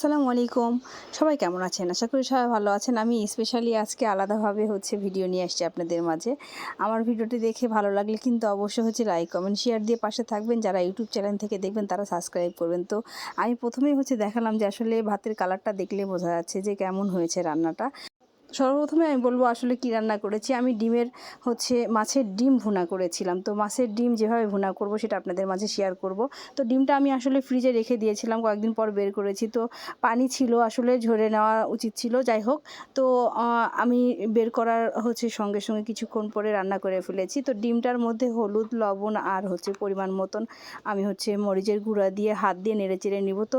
আসসালামু আলাইকুম। সবাই কেমন আছেন? আশা করি সবাই ভালো আছেন। আমি স্পেশালি আজকে আলাদাভাবে হচ্ছে ভিডিও নিয়ে আসছি আপনাদের মাঝে। আমার ভিডিওটি দেখে ভালো লাগলে কিন্তু অবশ্যই হচ্ছে লাইক কমেন্ট শেয়ার দিয়ে পাশে থাকবেন। যারা ইউটিউব চ্যানেল থেকে দেখবেন, তারা সাবস্ক্রাইব করবেন। তো আমি প্রথমেই হচ্ছে দেখালাম যে আসলে ভাতের কালারটা দেখলে বোঝা যাচ্ছে যে কেমন হয়েছে রান্নাটা। সর্বপ্রথমে আমি বলব আসলে কি রান্না করেছি। আমি ডিমের হচ্ছে মাছের ডিম ভুনা করেছিলাম। তো মাছের ডিম যেভাবে ভুনা করব সেটা আপনাদের মাঝে শেয়ার করব। তো ডিমটা আমি আসলে ফ্রিজে রেখে দিয়েছিলাম, কয়েকদিন পর বের করেছি। তো পানি ছিল আসলে, ঝরে নেওয়া উচিত ছিল। যাই হোক, তো আমি বের করার হচ্ছে সঙ্গে সঙ্গে কিছুক্ষণ পরে রান্না করে ফেলেছি। তো ডিমটার মধ্যে হলুদ, লবণ আর হচ্ছে পরিমাণ মতন আমি হচ্ছে মরিচের গুঁড়া দিয়ে হাত দিয়ে নেড়ে চেড়ে নিব। তো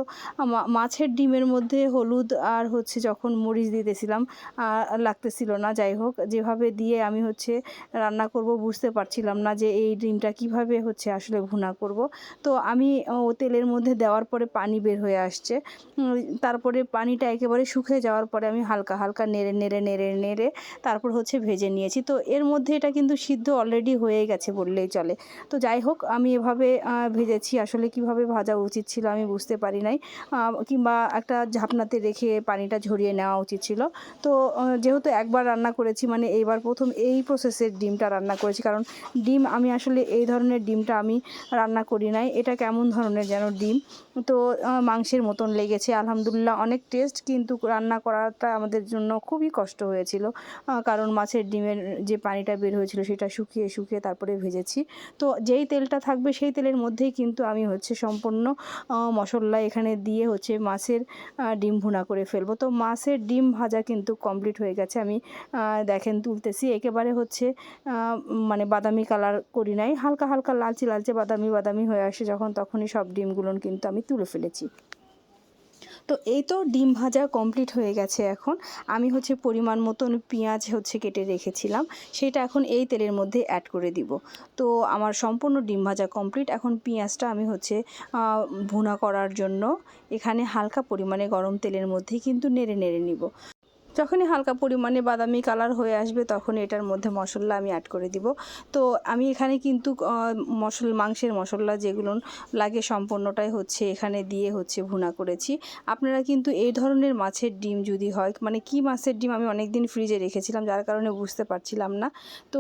মাছের ডিমের মধ্যে হলুদ আর হচ্ছে যখন মরিচ দিতেছিলাম, আর লাগতেছিল না, যাই হোক, যেভাবে দিয়ে আমি হচ্ছে রান্না করব বুঝতে পারছিলাম না যে এই ডিমটা কীভাবে হচ্ছে আসলে ভুনা করব। তো আমি ও তেলের মধ্যে দেওয়ার পরে পানি বের হয়ে আসছে। তারপরে পানিটা একেবারে শুকিয়ে যাওয়ার পরে আমি হালকা হালকা নেড়ে নেড়ে নেড়ে নেড়ে তারপর হচ্ছে ভেজে নিয়েছি। তো এর মধ্যে এটা কিন্তু সিদ্ধ অলরেডি হয়ে গেছে বললেই চলে। তো যাই হোক, আমি এভাবে ভেজেছি। আসলে কীভাবে ভাজা উচিত ছিল আমি বুঝতে পারি নাই। কিংবা একটা ঝাপনাতে রেখে পানিটা ঝরিয়ে নেওয়া উচিত ছিল। তো যেহেতু একবার রান্না করেছি মানে এইবার প্রথম এই প্রসেসের ডিমটা রান্না করেছি। কারণ ডিম আমি আসলে এই ধরনের ডিমটা আমি রান্না করি নাই। এটা কেমন ধরনের যেন ডিম? তো মাংসের মতন লেগেছে। আলহামদুলিল্লাহ অনেক টেস্ট কিন্তু রান্না করাটা আমাদের জন্য খুবই কষ্ট হয়েছিল। কারণ মাছের ডিমের যে পানিটা বের হয়েছিল, সেটা শুকিয়ে শুকিয়ে তারপরে ভেজেছি। তো, যেই তেলটা থাকবে, সেই তেলের মধ্যেই কিন্তু আমি হচ্ছে সম্পূর্ণ মশলা এখানে দিয়ে হচ্ছে মাছের ডিম ভুনা করে ফেলব। তো, মাছের ডিম ভাজা কিন্তু কমপ্লিট হয়ে গেছে। আমি দেখেন তুলতেছি। একেবারে হচ্ছে মানে বাদামি কালার করি নাই। হালকা হালকা লালচে লালচে বাদামি বাদামি হয়ে আসে যখন তখনই সব ডিমগুলো কিন্তু আমি তুলে ফেলেছি। তো এই তো ডিম ভাজা কমপ্লিট হয়ে গেছে এখন। আমি হচ্ছে পরিমাণ মতন পেঁয়াজ হচ্ছে কেটে রেখেছিলাম। সেটা এখন এই তেলের মধ্যে অ্যাড করে দিব। তো আমার সম্পূর্ণ ডিম ভাজা কমপ্লিট এখন পেঁয়াজটা আমি হচ্ছে ভুনা করার জন্য এখানে হালকা পরিমাণে গরম তেলের মধ্যে কিন্তু নেড়ে নেড়ে নিব। যখনই হালকা পরিমাণে বাদামি কালার হয়ে আসবে তখন এটার মধ্যে মশলা আমি অ্যাড করে দিব। তো আমি এখানে কিন্তু মশল, মাংসের মশলা যেগুলো লাগে সম্পূর্ণটাই হচ্ছে এখানে দিয়ে হচ্ছে ভুনা করেছি। আপনারা কিন্তু এই ধরনের মাছের ডিম যদি হয় মানে কি মাছের ডিম আমি অনেক দিন ফ্রিজে রেখেছিলাম, যার কারণে বুঝতে পারছিলাম না। তো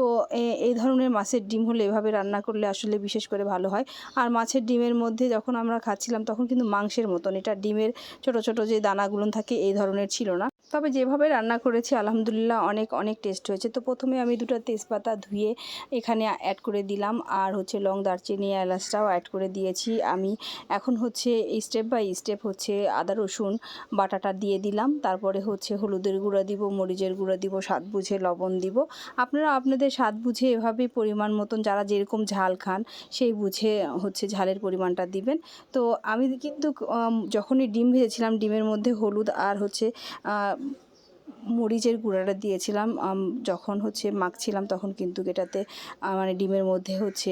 এই ধরনের মাছের ডিম হলে এভাবে রান্না করলে আসলে বিশেষ করে ভালো হয়। আর মাছের ডিমের মধ্যে যখন আমরা খাচ্ছিলাম তখন কিন্তু মাংসের মতন, এটা ডিমের ছোট ছোট যে দানাগুলো থাকে, এই ধরনের ছিল না। তবে যেভাবে রান্না করেছি, আলহামদুলিল্লাহ অনেক অনেক টেস্ট হয়েছে। তো প্রথমে আমি দুটো তেজপাতা ধুয়ে এখানে অ্যাড করে দিলাম আর হচ্ছে লং দারচিনি, এলাচটাও অ্যাড করে দিয়েছি। আমি এখন হচ্ছে স্টেপ বাই স্টেপ হচ্ছে আদা, রসুন, বাটাটা দিয়ে দিলাম। তারপরে হচ্ছে হলুদের গুঁড়া দিব, মরিচের গুঁড়া দিব, স্বাদ বুঝে লবণ দিব। আপনারা আপনাদের স্বাদ বুঝে এভাবেই পরিমাণ মতন যারা যেরকম ঝাল খান, সেই বুঝে হচ্ছে ঝালের পরিমাণটা দিবেন। তো আমি কিন্তু যখনই ডিম ভেজেছিলাম, ডিমের মধ্যে হলুদ আর হচ্ছে মরিচের গুঁড়াটা দিয়েছিলাম যখন হচ্ছে মাখছিলাম তখন কিন্তু এটাতে মানে ডিমের মধ্যে হচ্ছে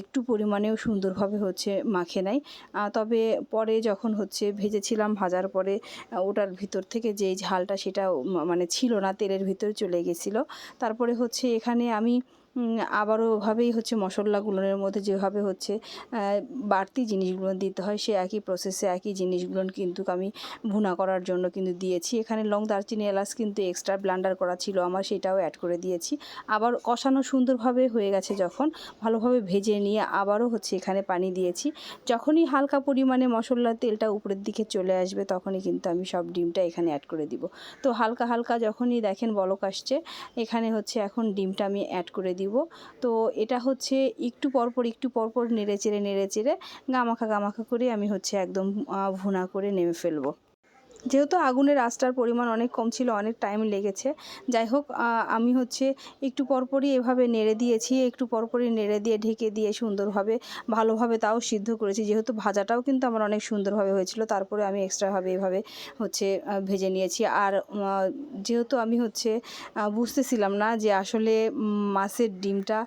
একটু পরিমাণেও সুন্দরভাবে হচ্ছে মাখে নাই। তবে পরে যখন হচ্ছে ভেজেছিলাম, ভাজার পরে ওটার ভিতর থেকে যেই ঝালটা সেটা মানে ছিল না, তেলের ভিতর চলে গেছিল। তারপরে হচ্ছে এখানে আমি আবারও ওভাবেই হচ্ছে মশলাগুলোর মধ্যে যেভাবে হচ্ছে বাড়তি জিনিসগুলো দিতে হয়, সে একই প্রসেসে একই জিনিসগুলো কিন্তু আমি ভুনা করার জন্য কিন্তু দিয়েছি। এখানে লং দারচিনি এলাচ কিন্তু এক্সট্রা ব্লান্ডার করা ছিল, আমার সেটাও অ্যাড করে দিয়েছি। আবার কষানো সুন্দরভাবে হয়ে গেছে যখন, ভালোভাবে ভেজে নিয়ে আবারও হচ্ছে এখানে পানি দিয়েছি। যখনই হালকা পরিমাণে মশলার তেলটা উপরের দিকে চলে আসবে, তখনই কিন্তু আমি সব ডিমটা এখানে অ্যাড করে দিব। তো হালকা হালকা যখনই দেখেন বলক আসছে, এখানে হচ্ছে এখন ডিমটা আমি অ্যাড করে দিব। তো এটা হচ্ছে একটু পরপর একটু পরপর নেড়ে চেড়ে নেড়ে চেড়ে গামাখা গামাখা করে আমি হচ্ছে একদম ভুনা করে নেমে ফেলব। যেহেতু আগুনের আঁচটার পরিমাণ অনেক কম ছিল, অনেক টাইম লেগেছে। যাই হোক আমি হচ্ছে একটু পরপরই এভাবে নেড়ে দিয়েছি, একটু পরপরই নেড়ে দিয়ে ঢেকে দিয়ে সুন্দরভাবে, ভালোভাবে তাও সিদ্ধ করেছি। যেহেতু ভাজাটাও কিন্তু আমার অনেক সুন্দরভাবে হয়েছিল, তারপরে আমি এক্সট্রাভাবে এভাবে হচ্ছে ভেজে নিয়েছি। আর যেহেতু আমি হচ্ছে বুঝতেছিলাম না যে আসলে মাছের ডিমটা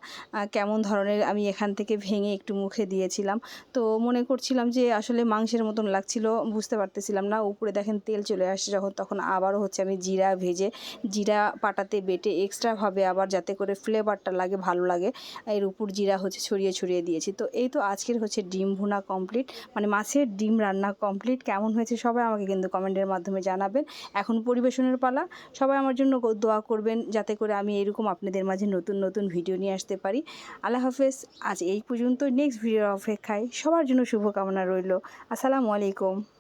কেমন ধরনের আমি এখান থেকে ভেঙে একটু মুখে দিয়েছিলাম, তো মনে করছিলাম যে আসলে মাংসের মতন লাগছিল, বুঝতে পারতেছিলাম না। উপরে দেখেন তেল চলে আসছে যখন, তখন আবারও হচ্ছে আমি জিরা ভেজে, জিরা পাটাতে বেটে এক্সট্রাভাবে আবার যাতে করে ফ্লেভারটা লাগে, ভালো লাগে, এর উপর জিরা হচ্ছে ছড়িয়ে ছড়িয়ে দিয়েছি। তো এই তো আজকের হচ্ছে ডিম ভুনা কমপ্লিট মানে মাছের ডিম রান্না কমপ্লিট কেমন হয়েছে সবাই আমাকে কিন্তু কমেন্টের মাধ্যমে জানাবেন। এখন পরিবেশনের পালা, সবাই আমার জন্য দোয়া করবেন যাতে করে আমি এরকম আপনাদের মাঝে নতুন নতুন ভিডিও নিয়ে আসতে পারি। আল্লাহ হাফেজ, আজ এই পর্যন্ত নেক্সট ভিডিওর অপেক্ষায় সবার জন্য শুভকামনা রইল। আসসালামু আলাইকুম।